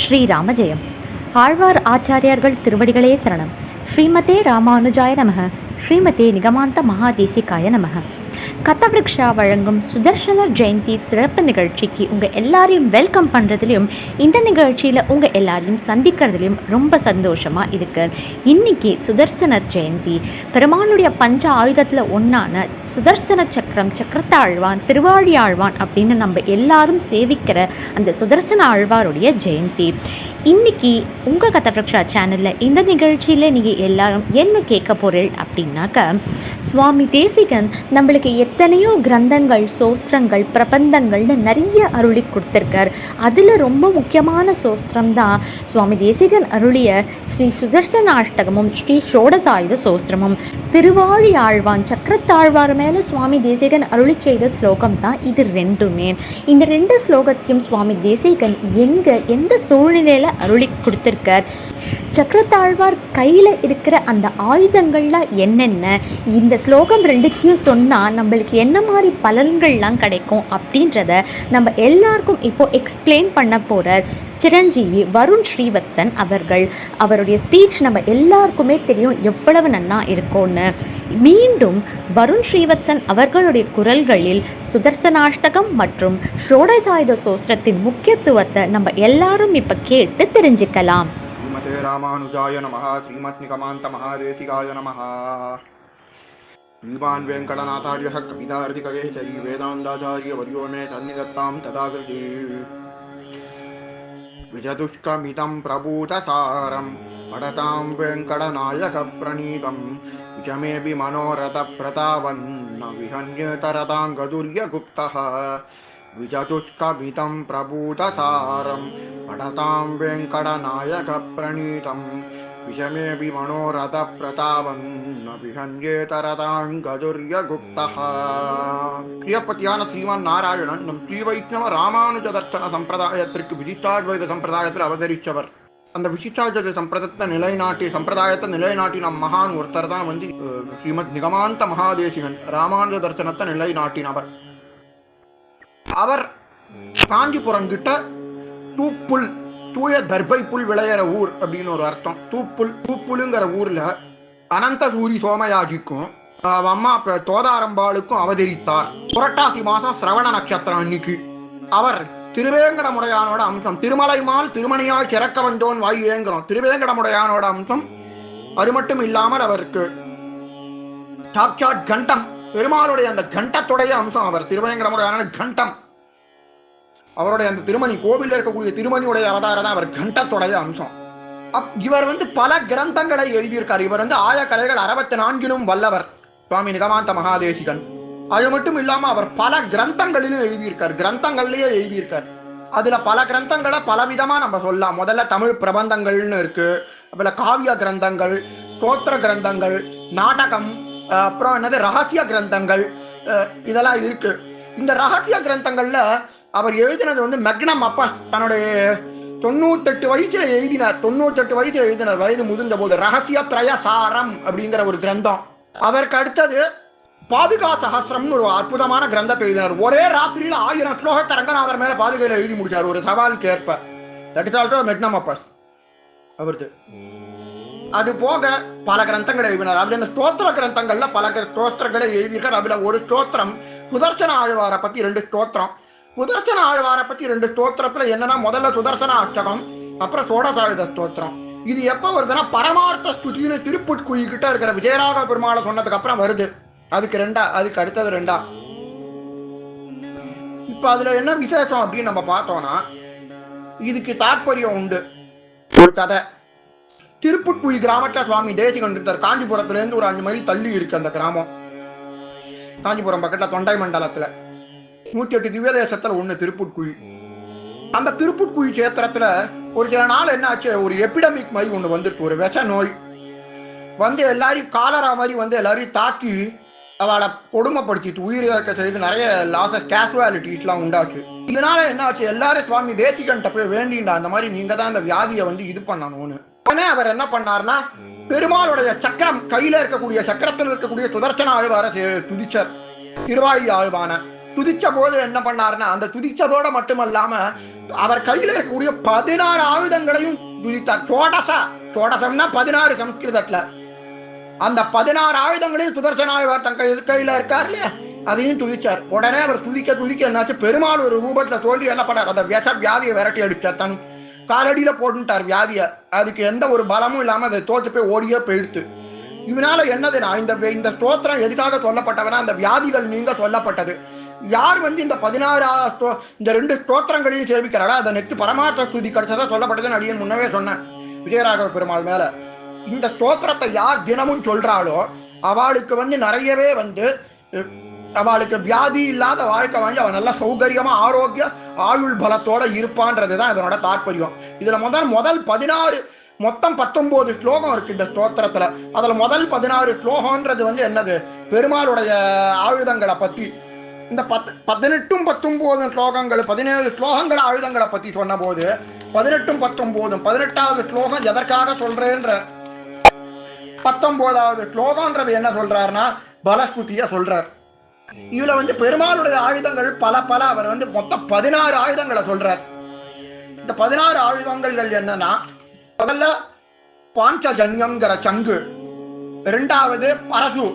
ஸ்ரீராமஜெயம். ஆழ்வார் ஆச்சாரியார்கள் திருவடிகளே சரணம். ஸ்ரீமதே ராமானுஜாய நமக. ஸ்ரீமதே நிகமாந்த மகாதேசிகாய நமக. கதவிருக்ஷா வழங்கும் சுதர்சனர் ஜெயந்தி சிறப்பு நிகழ்ச்சிக்கு உங்கள் எல்லாரையும் வெல்கம் பண்ணுறதுலையும் இந்த நிகழ்ச்சியில் உங்கள் எல்லாரையும் சந்திக்கிறதுலையும் ரொம்ப சந்தோஷமாக இருக்குது இன்னைக்கு சுதர்சனர் ஜெயந்தி. பெருமானுடைய பஞ்ச ஆயுதத்தில் ஒன்றான சுதர்சன சக்கரம் சக்கரத்தாழ்வான் திருவாழி ஆழ்வான் அப்படின்னு நம்ம எல்லாரும் சேவிக்கிற அந்த சுதர்சன ஆழ்வாருடைய ஜெயந்தி. இன்றைக்கி உங்கள் கதபிரக்ஷா சேனலில் இந்த நிகழ்ச்சியில் நீங்கள் எல்லாரும் என்ன கேட்க போறீள் அப்படின்னாக்க சுவாமி தேசிகன் நம்மளுக்கு எத்தனையோ கிரந்தங்கள் சோஸ்திரங்கள் பிரபந்தங்கள்னு நிறைய அருளி கொடுத்துருக்கார். அதில் ரொம்ப முக்கியமான சோஸ்திரம் தான் சுவாமி தேசிகன் அருளிய ஸ்ரீ சுதர்சன அஷ்டகமும் ஸ்ரீ ஷோடசாயுத சோஸ்திரமும். திருவாழி ஆழ்வான் சக்கரத்தாழ்வாரும் மேலே சுவாமி தேசிகன் அருளி செய்த ஸ்லோகம் தான் இது ரெண்டுமே. இந்த ரெண்டு ஸ்லோகத்தையும் சுவாமி தேசிகன் எங்கே எந்த சூழ்நிலையில் அருளி கொடுத்துருக்கார்? சக்கரத்தாழ்வார் கையில் இருக்கிற அந்த ஆயுதங்கள்லாம் என்னென்ன? இந்த ஸ்லோகம் ரெண்டுத்தையும் சொன்னால் நம்மளுக்கு என்ன மாதிரி பலன்கள்லாம் கிடைக்கும் அப்படின்றத நம்ம எல்லாருக்கும் இப்போது எக்ஸ்பிளைன் பண்ண போகிறார் சிரஞ்சீவி வருண் ஸ்ரீவத்சன் அவர்கள். அவருடைய ஸ்பீச் நம்ம எல்லாருக்குமே தெரியும் எவ்வளவு நன்னா இருக்கும்னு. மீண்டும் வருண் ஸ்ரீவத்சன் அவர்களுடைய குரல்களில் சுதர்சனாஷ்டகம் மற்றும் ஷோடசாயுத சோஸ்திரத்தின் முக்கியத்துவத்தை நம்ம எல்லாரும் இப்போ கேட்டு தெரிஞ்சுக்கலாம். ஸ்ரீமதே ராமானுஜாய நமஹ ஸ்ரீமத்னிகமாந்த மகாதேசிகாய நமஹ श्रीमान् वेङ्कटनाथार्यः कवितार्थिकवेः च वेदान्ताचार्यवर्यो मे सन्निधत्तां तदाकृति। विजतुष्कमितं प्रभूतसारं पडतां वेङ्कटनायकप्रणीतं। विषमेऽपि मनोरथप्रतावन्न विहन्यतरताङ्गदुर्यगुप्तः गदुर्यगुप्तः विजतुष्कमितं प्रभूतसारं पठतां वेङ्कटनायकप्रणीतं विषमेऽपि मनोरथप्रतावन्न विहन्येतरतां गदुर्यगुप्तः பிரியப்பத்தியான ஸ்ரீமான் நாராயணன் நம் ஸ்ரீ வைஷ்ணவ ராமானுஜ தர்சன சம்பிரதாயத்திற்கு விசிஷ்டாத்வைத சம்பிரதாயத்தில் அவதரித்தவர் அந்த விசிஷ்டாத்வைத சம்பிரதத்தை நிலைநாட்டி சம்பிரதாயத்தை நிலைநாட்டி நம் மகான் ஒருத்தர் தான் வந்து அஹ், ஸ்ரீமத் நிகமாந்த மகாதேசிகன் ராமானுஜ தர்சனத்தை நிலைநாட்டினவர் அவர் காஞ்சிபுரம் கிட்ட தூப்புல் தூய தர்பை புல் விளையிற ஊர் அப்படின்னு ஒரு அர்த்தம். தூப்புல் தூப்புலுங்கிற ஊர்ல அனந்த சூரி சோமயாஜிக்கும் அம்மா தோதாரம்பாளுக்கும் அவதரித்தார். புரட்டாசி மாசம் சிரவண நட்சத்திரம் அன்னைக்கு. அவர் திருவேங்கடமுடையானோட அம்சம் திருமலைமால் திருமணியால் சிறக்க வந்தோன் வாய் திருவேங்கடமுடையானோட அம்சம் அது மட்டும் இல்லாமல் அவருக்கு சாட்சாட் கண்டம் பெருமாளுடைய அந்த கண்டத்துடைய அம்சம். அவர் திருவேங்கடமுடையான கண்டம். அவருடைய அந்த திருமணி கோவிலில் இருக்கக்கூடிய திருமணியுடைய அவதாரம் தான் அவர் கண்டத்துடைய அம்சம். அப் இவர் வந்து பல கிரந்தங்களை எழுதியிருக்கார். இவர் வந்து ஆய கலைகள் அறுபத்தி நான்கிலும் வல்லவர். சுவாமி நிகமாந்த மகாதேசிகன். அது மட்டும் இல்லாம அவர் பல கிரந்தங்களிலும் எழுதியிருக்கார். கிரந்தங்கள்லயே எழுதியிருக்கார். அதுல பல கிரந்தங்களை பலவிதமா நம்ம சொல்லலாம். முதல்ல தமிழ் பிரபந்தங்கள்னு இருக்கு. அதுல காவிய கிரந்தங்கள் தோத்திர கிரந்தங்கள் நாடகம் அப்புறம் என்னது ரகசிய கிரந்தங்கள் இதெல்லாம் இருக்கு. இந்த ரகசிய கிரந்தங்கள்ல அவர் எழுதினது வந்து மெக்னம் அப்பாஸ். தன்னுடைய தொண்ணூத்தெட்டு வயசுல எழுதினார். தொண்ணூத்தெட்டு வயசுல எழுதினார். வயது முதிர்ந்த போது ரகசிய திரய சாரம் அப்படிங்கிற ஒரு கிரந்தம். அதற்கு அடுத்தது பாதுகா சகசிரம்னு ஒரு அற்புதமான கிரந்தத்தை எழுதினார். ஒரே ராத்திரியில் ஆயிரம் ஸ்லோக தரங்கநாதர் மேல பாதுகையில எழுதி முடிச்சார். ஒரு சவாலுக்கு ஏற்ப that is also magnum opus அவருக்கு அது போக பல கிரந்தங்களை எழுதினார். அதுல இந்த ஸ்தோத்திர கிரந்தங்கள்ல பல ஸ்தோத்திரங்களை எழுதியிருக்கார். அதுல ஒரு ஸ்தோத்திரம் சுதர்சன ஆழ்வாரை பத்தி ரெண்டு ஸ்தோத்திரம். சுதர்சன ஆழ்வாரை பத்தி ரெண்டு ஸ்தோத்திரத்துல என்னன்னா முதல்ல சுதர்சன அஷ்டகம் அப்புறம் சோடசாயுத ஸ்தோத்திரம். இது எப்ப வருதுன்னா பரமார்த்த ஸ்துதினு திருப்புட்குயி கிட்ட இருக்கிற விஜயராக பெருமாளை சொன்னதுக்கு அப்புறம் வருது. அதுக்கு ரெண்டா அதுக்கு அடுத்தது ரெண்டா. இப்ப அதுல என்ன விசேஷம் அப்படின்னு நம்ம பார்த்தோம்னா இதுக்கு தாற்பயம் உண்டு. ஒரு கதை. திருப்புட்குழி கிராமத்துல சுவாமி தேசிகன் இருக்கார் காஞ்சிபுரத்துல இருந்து ஒரு அஞ்சு மைல் தள்ளி இருக்கு அந்த கிராமம். காஞ்சிபுரம் பக்கத்துல தொண்டை மண்டலத்துல. நூத்தி எட்டு திவ்ய தேசத்துல ஒண்ணு திருப்புட்குழி. அந்த திருப்புட்குழி சேத்திரத்துல ஒரு சில நாள் என்ன ஆச்சு? ஒரு எபிடமிக் மாதிரி ஒண்ணு வந்துருக்கு. ஒரு விஷ நோய். வந்து எல்லாரையும் காலரா மாதிரி வந்து எல்லாரையும் தாக்கி அவளை கொடுமைப்படுத்திட்டு உயிர் இழக்க செய்து நிறைய லாசஸ் கேஷுவாலிட்டிஸ்லாம் உண்டாச்சு. இதனால என்ன ஆச்சு? எல்லாரும் சுவாமி தேசிகன்ட்ட போய் வேண்டிண்டா அந்த மாதிரி நீங்க தான் அந்த வியாதியை வந்து இது பண்ணணும்னு. உடனே அவர் என்ன பண்ணார்னா பெருமாளுடைய சக்கரம் கையில இருக்கக்கூடிய சக்கரத்தில் இருக்கக்கூடிய சுதர்சன ஆழ்வார துதிச்சர். திருவாயி ஆழ்வான. துதிச்ச போது என்ன பண்ணாருன்னா அந்த துதிச்சதோட மட்டுமல்லாம அவர் கையில இருக்கக்கூடிய பதினாறு ஆயுதங்களையும் துதித்தார். சோடசா சோடசம்னா பதினாறு சம்ஸ்கிருதத்துல. அந்த பதினாறு ஆயுதங்களையும் சுதர்சனாழ்வார் தன் கையில் கையில இருக்கார் இல்லையா? அதையும் துதிச்சார். உடனே அவர் துதிக்க துதிக்க என்னாச்சு? பெருமாள் ஒரு ரூபத்துல தோண்டி என்ன பண்ணார்? அந்த விஷ வியாதியை விரட்டி அடிச்சார். தன் காலடியில போட்டுட்டார் வியாதிய. அதுக்கு எந்த ஒரு பலமும் இல்லாம அதை தோத்து போய் ஓடியே போயிடுத்து. இதனால என்னதுன்னா இந்த இந்த ஸ்தோத்திரம் எதுக்காக சொல்லப்பட்டவனா அந்த வியாதிகள் நீங்க சொல்லப்பட்டது. யார் வந்து இந்த பதினாறு இந்த ரெண்டு ஸ்தோத்திரங்களையும் சேமிக்கிறாரா அதை நெத்து பரமார்த்த ஸ்துதி கிடைச்சதா சொல்லப்பட்டதுன்னு அடியன் முன்னவே சொன்னேன் விஜயராகவ பெருமாள் மேல. இந்த ஸ்தோத்திரத்தை யார் தினமும் சொல்றாளோ அவளுக்கு வந்து நிறையவே வந்து அவளுக்கு வியாதி இல்லாத வாழ்க்கை வாங்கி அவன் நல்லா சௌகரியமா ஆரோக்கிய ஆயுள் பலத்தோட இருப்பான்றது தான் இதனோட தாற்பயம். இதுல முதல் முதல் பதினாறு மொத்தம் பத்தொன்பது ஸ்லோகம் இருக்கு இந்த ஸ்தோத்திரத்துல. அதுல முதல் பதினாறு ஸ்லோகம்ன்றது வந்து என்னது? பெருமாளுடைய ஆயுதங்களை பத்தி. இந்த பத் பதினெட்டும் பத்தொம்போதும் ஸ்லோகங்கள் பதினேழு ஸ்லோகங்கள் ஆயுதங்களை பத்தி சொன்ன போது பதினெட்டும் பத்தொன்பதும் பதினெட்டாவது ஸ்லோகம் எதற்காக சொல்றேன்ற? பத்தொன்பதாவது ஸ்லோகம்ன்றது என்ன சொல்றாருன்னா பலஸ்துதியை சொல்றார். இதுல வந்து பெருமாளுடைய ஆயுதங்கள் பல பல அவர் வந்து மொத்தம் பதினாறு ஆயுதங்களை சொல்றார். இந்த பதினாறு ஆயுதங்கள் என்னன்னா முதல்ல பாஞ்சஜன்யம்ங்கிற சங்கு ரெண்டாவது பரசு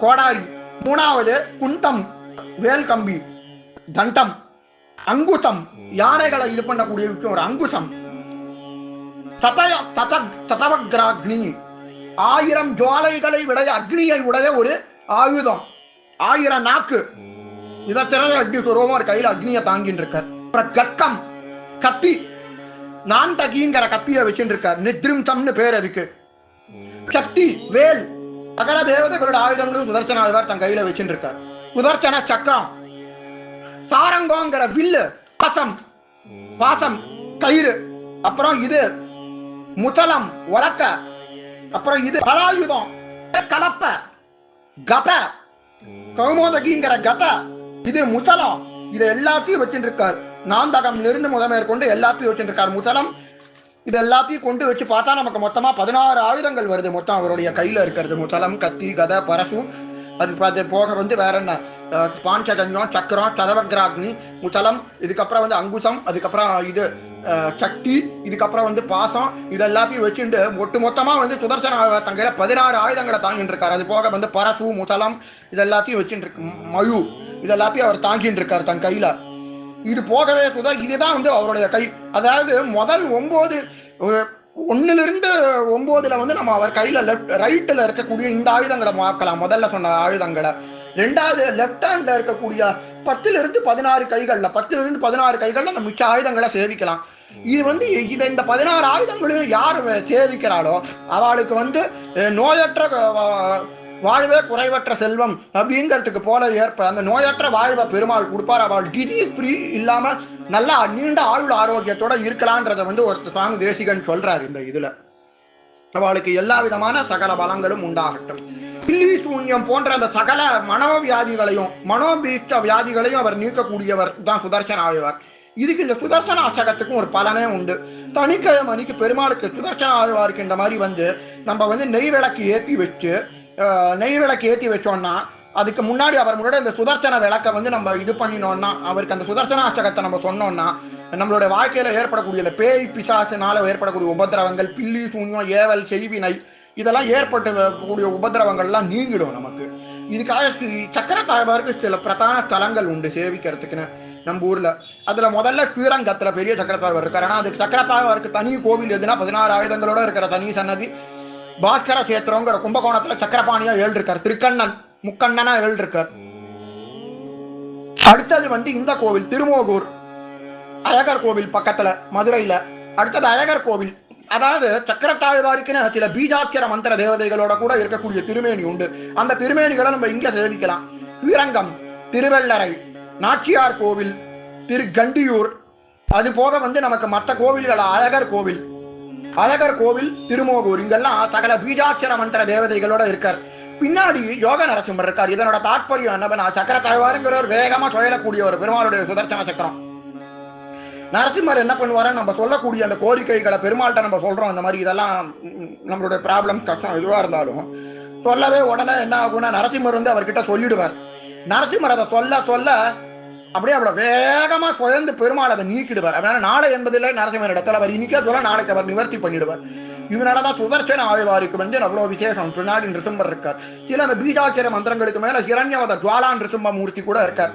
கோடாரி மூணாவது குந்தம் வேல் கம்பி தண்டம் அங்குசம் யானைகளை இது பண்ணக்கூடிய விஷயம் ஒரு அங்குசம். ததய தத ததவக்ராக்னி ஆயிரம் ஜுவாலைகளை விடைய அக்னியை உடைய ஒரு ஆயுதம் ஆயிரம் நாக்கு. இதை திறன அக்னி சுரூபம் ஒரு கையில அக்னியை தாங்கின்னு இருக்கார். அப்புறம் கக்கம் கத்தி. நான் தகிங்கிற கத்தியை வச்சுட்டு இருக்கார். நித்ரிம்சம்னு பேர் அதுக்கு. சக்தி வேல் சகல தேவதைகளோட ஆயுதங்களும் சுதர்சன ஆழ்வார் தன் கையில வச்சுட்டு இருக்கார். சுதர்சன சக்கரம். சாரங்கோங்கிற வில்லு பாசம் பாசம் கயிறு. அப்புறம் இது முசலம் உலக்க. அப்புறம் இது பலாயுதம் கலப்ப கப. கௌமோதகிங்கிற கத இது முசலம் இது எல்லாத்தையும் வச்சுட்டு இருக்கார் நாந்தகம் இருந்து கொண்டு எல்லாத்தையும் வச்சுட்டு இருக்கார் முசலம் இது எல்லாத்தையும் கொண்டு வச்சு பார்த்தா நமக்கு மொத்தமா பதினாறு ஆயுதங்கள் வருது. மொத்தம் அவருடைய கையில இருக்கிறது முசலம் கத்தி கதை பரசும் அது பார்த்து போக வந்து வேற என்ன? அஹ், பாஞ்சஜன்யம் சக்கரம் சதவக்ராக்னி முசலம் இதுக்கப்புறம் வந்து அங்குசம் அதுக்கப்புறம் இது சக்தி இதுக்கப்புறம் வந்து பாசம் இது எல்லாத்தையும் வச்சுட்டு ஒட்டு மொத்தமா வந்து சுதர்சன தங்கையில் பதினாறு ஆயுதங்களை தாங்கிட்டு இருக்காரு அது போக வந்து பரசு முசலம் இது எல்லாத்தையும் வச்சுட்டு இருக்கு மழு இது எல்லாத்தையும் அவர் தாங்கிட்டு இருக்காரு தன் கையில. இது போகவே சுதர் இதுதான் வந்து அவருடைய கை. அதாவது முதல் ஒன்பது ஒன்னுல இருந்து ஒன்பதுல வந்து நம்ம அவர் கையில லெஃப்ட் ரைட்ல இருக்கக்கூடிய இந்த ஆயுதங்களை மாக்கலாம். முதல்ல சொன்ன ஆயுதங்களை. ரெண்டாவது லெஃப்ட் ஹேண்ட்ல இருக்கக்கூடிய பத்துல இருந்து பதினாறு கைகள்ல பத்துல இருந்து பதினாறு கைகள்ல அந்த மிச்ச ஆயுதங்களை சேவிக்கலாம் இது வந்து இதை இந்த பதினாறு ஆயுதங்களையும் யார் சேவிக்கிறாளோ அவளுக்கு வந்து நோயற்ற வாழ்வே குறைவற்ற செல்வம் அப்படிங்கிறதுக்கு போல ஏற்ப அந்த நோயற்ற வாழ்வை பெருமாள் கொடுப்பார். அவள் டிசீஸ் ஃப்ரீ இல்லாம நல்லா நீண்ட ஆயுள் ஆரோக்கியத்தோட இருக்கலான்றத வந்து ஒரு சுவாமி தேசிகன் சொல்றாரு இந்த இதுல. அவளுக்கு எல்லா விதமான சகல பலங்களும் உண்டாகட்டும். பில்லி சூன்யம் போன்ற அந்த சகல மனோவியாதிகளையும் மனோபீஷ்ட வியாதிகளையும் அவர் நீக்கக்கூடியவர் தான் சுதர்சன ஆய்வார் இதுக்கு இந்த சுதர்சன அசகத்துக்கும் ஒரு பலனே உண்டு. தனிக்கிழமை அன்னைக்கு பெருமாளுக்கு சுதர்சன ஆழ்வாருக்கு இந்த மாதிரி வந்து நம்ம வந்து நெய் விளக்கு ஏற்றி வச்சு நெய் விளக்கு ஏற்றி வச்சோம்னா அதுக்கு முன்னாடி அவர் முன்னாடி இந்த சுதர்சன விளக்கை வந்து நம்ம இது பண்ணினோம்னா அவருக்கு அந்த சுதர்சன அஷ்டகத்தை நம்ம சொன்னோம்னா நம்மளுடைய வாழ்க்கையில ஏற்படக்கூடிய இந்த பேய் பிசாசினால ஏற்படக்கூடிய உபதிரவங்கள் பில்லி சூன்யம் ஏவல் செய்வினை இதெல்லாம் ஏற்பட்டு கூடிய நீங்கிடும் நமக்கு. இதுக்காக ஸ்ரீ சக்கர தாழ்வாருக்கு சில பிரதான ஸ்தலங்கள் உண்டு சேவிக்கிறதுக்குன்னு நம்ம ஊர்ல. அதுல முதல்ல ஸ்ரீரங்கத்துல பெரிய சக்கர சக்கரத்தாழ்வார் இருக்காரு. ஆனா அதுக்கு சக்கர தாழ்வாருக்கு தனி கோவில் எதுனா பதினாறு ஆயுதங்களோட இருக்கிற தனி சன்னதி பாஸ்கர சேத்திரங்கிற கும்பகோணத்துல சக்கரபாணியா ஏழு இருக்கார் திருக்கண்ணன் முக்கண்ணனா எழுதிருக்கார். அடுத்தது வந்து இந்த கோவில் திருமோகூர் அழகர் கோவில் பக்கத்துல மதுரையில. அடுத்தது அழகர் கோவில். அதாவது சக்கரத்தாழ்வாருக்குன்னு சில பீஜாக்கிர மந்திர தேவதைகளோட கூட இருக்கக்கூடிய திருமேனி உண்டு. அந்த திருமேனிகளை நம்ம இங்க சேவிக்கலாம் ஸ்ரீரங்கம் திருவள்ளரை நாச்சியார் கோவில் திரு கண்டியூர் அது போக வந்து நமக்கு மற்ற கோவில்கள் அழகர் கோவில் அழகர் கோவில் திருமோகூர் இங்கெல்லாம் சகல பீஜாட்சர மந்திர தேவதைகளோட இருக்கார். பின்னாடி யோக நரசிம்மர் இருக்கார். இதனோட தாற்பயம் என்ன சக்கர தலைவாருங்கிறவர் வேகமா சுழலக்கூடிய ஒரு பெருமாளுடைய சுதர்சன சக்கரம். நரசிம்மர் என்ன பண்ணுவாரு நம்ம சொல்லக்கூடிய அந்த கோரிக்கைகளை பெருமாள்கிட்ட நம்ம சொல்றோம். இந்த மாதிரி இதெல்லாம் நம்மளுடைய ப்ராப்ளம் கஷ்டம் எதுவாக இருந்தாலும் சொல்லவே உடனே என்ன ஆகும்னா நரசிம்மர் வந்து அவர்கிட்ட சொல்லிடுவார். நரசிம்மர் அதை சொல்ல சொல்ல அப்படியே அவ்வளவு வேகமா குழந்து பெருமாள் அதை நீக்கிடுவார். அதனால நாளை என்பதில் நரசிம்மர் இடத்துல அவர் இன்னைக்கே சொல்ல நாளைக்கு அவர் நிவர்த்தி பண்ணிடுவார். இவனாலதான் சுதர்சன ஆழ்வாருக்கு வந்து அவ்வளவு விசேஷம். பின்னாடி நிருசிம்மர் இருக்கார். சில அந்த பீஜாட்சர மந்திரங்களுக்கு மேல ஹிரண்யவத ஜுவாலா நிருசிம்ப மூர்த்தி கூட இருக்கார்.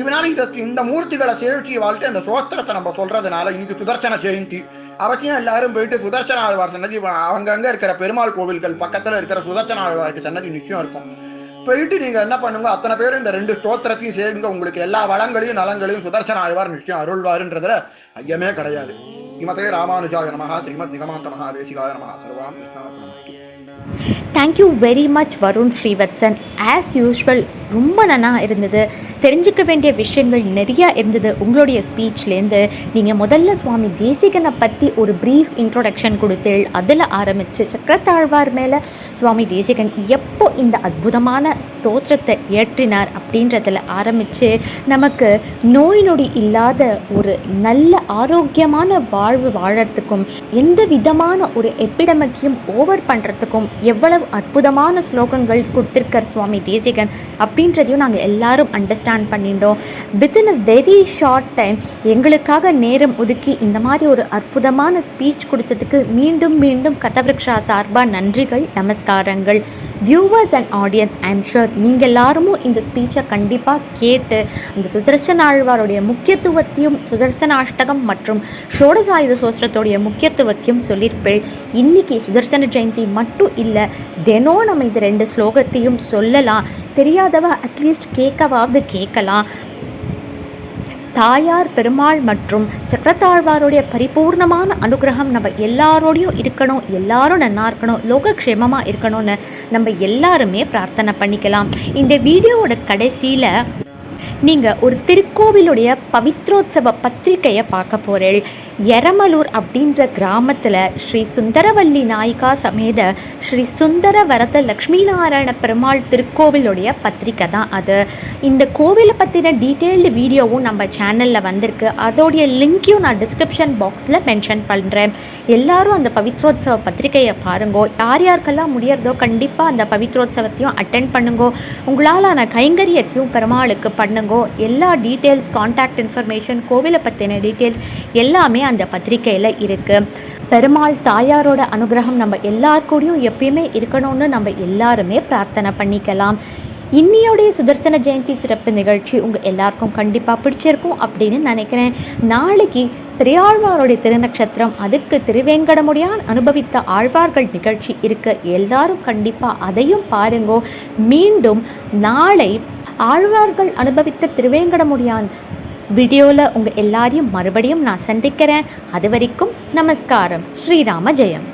இவனால இந்த இந்த மூர்த்திகளை சேர்ச்சி வாழ்த்து அந்த சோஸ்திரத்தை நம்ம சொல்றதுனால இன்னைக்கு சுதர்சன ஜெயந்தி. அவசியம் எல்லாரும் போயிட்டு சுதர்சன ஆழ்வார் சன்னதி அவங்கங்க இருக்கிற பெருமாள் கோவில்கள் பக்கத்துல இருக்கிற சுதர்சன ஆழ்வாருக்கு சன்னதி நிச்சயம் இருக்கும். போயிட்டு நீங்க என்ன பண்ணுங்க? அத்தனை பேரும் இந்த ரெண்டு ஸ்தோத்திரத்தையும் சேருங்க. உங்களுக்கு எல்லா வளங்களையும் நலங்களையும் சுதர்சன ஆழ்வார் நிச்சயம் அருள்வாருன்றதுல ஐயமே கிடையாது. ஸ்ரீமதே ராமானுஜாய நமஹா ஸ்ரீமத் நிகமாந்த மகாதேசிகாய நமஹா. சர்வாம் Krishna thank you very much Varun Srivatsan as usual ரொம்ப நல்லா இருந்தது. தெரிஞ்சுக்க வேண்டிய விஷயங்கள் நிறையா இருந்தது உங்களுடைய ஸ்பீச்லேருந்து நீங்கள் முதல்ல சுவாமி தேசிகனை பற்றி ஒரு ப்ரீஃப் இன்ட்ரொடக்ஷன் கொடுத்து அதில் ஆரம்பித்து சக்கரத்தாழ்வார் மேலே சுவாமி தேசிகன் எப்போ இந்த அற்புதமான ஸ்தோத்திரத்தை ஏற்றினார் அப்படின்றதில் ஆரம்பித்து நமக்கு நோய் நொடி இல்லாத ஒரு நல்ல ஆரோக்கியமான வாழ்வு வாழறதுக்கும் எந்த விதமான ஒரு எப்பிடமிக்கையும் ஓவர் பண்ணுறதுக்கும் எவ்வளவு அற்புதமான ஸ்லோகங்கள் கொடுத்துருக்கார் சுவாமி தேசிகன் அப்படின்றதையும் நாங்கள் எல்லாரும் அண்டர்ஸ்டாண்ட் பண்ணிட்டோம். Within a very short time எங்களுக்காக நேரம் ஒதுக்கி இந்த மாதிரி ஒரு அற்புதமான ஸ்பீச் கொடுத்ததுக்கு மீண்டும் மீண்டும் கதவிருக்ஷா சார்பாக நன்றிகள் நமஸ்காரங்கள். Viewers and audience I'm sure நீங்கள் எல்லாரும் இந்த ஸ்பீச்சை கண்டிப்பாக கேட்டு அந்த சுதர்சன ஆழ்வாருடைய முக்கியத்துவத்தையும் சுதர்சனாஷ்டகம் மற்றும் ஷோடசாயுத சோஸ்திரத்துடைய முக்கியத்துவத்தையும் சொல்லியிருப்பேள். இன்றைக்கி சுதர்சன ஜெயந்தி மட்டும் இல்லை தினம் நம்ம இந்த ரெண்டு ஸ்லோகத்தையும் சொல்லலாம். தெரியாதவ அட்லீஸ்ட் கேட்கவாவது கேட்கலாம். தாயார் பெருமாள் மற்றும் சக்கரத்தாழ்வாருடைய பரிபூர்ணமான அனுகிரகம் நம்ம எல்லாரோடையும் இருக்கணும் எல்லாரும் நன்னா இருக்கணும் லோகக்ஷேமமாக இருக்கணும்னு நம்ம எல்லாருமே பிரார்த்தனை பண்ணிக்கலாம். இந்த வீடியோவோட கடைசியில் நீங்கள் ஒரு திருக்கோவிலுடைய பவித்ரோத்சவ பத்திரிக்கையை பார்க்க போகிறேன் எரமலூர் அப்படின்ற கிராமத்தில் ஸ்ரீ சுந்தரவல்லி நாயிகா சமேத ஸ்ரீ சுந்தர வரத லக்ஷ்மி நாராயண பெருமாள் திருக்கோவிலுடைய பத்திரிக்கை தான் அது. இந்த கோவிலை பற்றின டீட்டெயில்டு வீடியோவும் நம்ம சேனலில் வந்திருக்கு. அதோடைய லிங்க்கையும் நான் டிஸ்கிரிப்ஷன் பாக்ஸில் மென்ஷன் பண்ணுறேன் எல்லாரும் அந்த பவித்ரோத்சவ பத்திரிக்கையை பாருங்கோ. யார் யாருக்கெல்லாம் முடியறதோ கண்டிப்பாக அந்த பவித்ரோத்சவத்தையும் அட்டென்ட் பண்ணுங்கோ. உங்களாலான கைங்கரியத்தையும் பெருமாளுக்கு பண்ணுங்கோ. எல்லா டீட்டெயில்ஸ் காண்டாக்ட் இன்ஃபர்மேஷன் கோவிலை பற்றின டீட்டெயில்ஸ் எல்லாமே அந்த பத்திரிக்கையில் இருக்குது பெருமாள் தாயாரோட அனுகிரகம் நம்ம எல்லார் எப்பயுமே இருக்கணும்னு நம்ம எல்லாருமே பிரார்த்தனை பண்ணிக்கலாம். இன்னியோடைய சுதர்சன ஜெயந்தி சிறப்பு நிகழ்ச்சி உங்கள் எல்லாருக்கும் கண்டிப்பாக பிடிச்சிருக்கும் அப்படின்னு நினைக்கிறேன். நாளைக்கு திரையாழ்வாரோடைய திருநக்ஷத்திரம் அதுக்கு திருவேங்கடமுடியான் அனுபவித்த ஆழ்வார்கள் நிகழ்ச்சி இருக்கு. எல்லாரும் கண்டிப்பாக அதையும் பாருங்கோ. மீண்டும் நாளை ஆழ்வார்கள் அனுபவித்த திருவேங்கடமுடியான் வீடியோவில் உங்கள் எல்லாரையும் மறுபடியும் நான் சந்திக்கிறேன். அது வரைக்கும் நமஸ்காரம். ஸ்ரீராம ஜெயம்.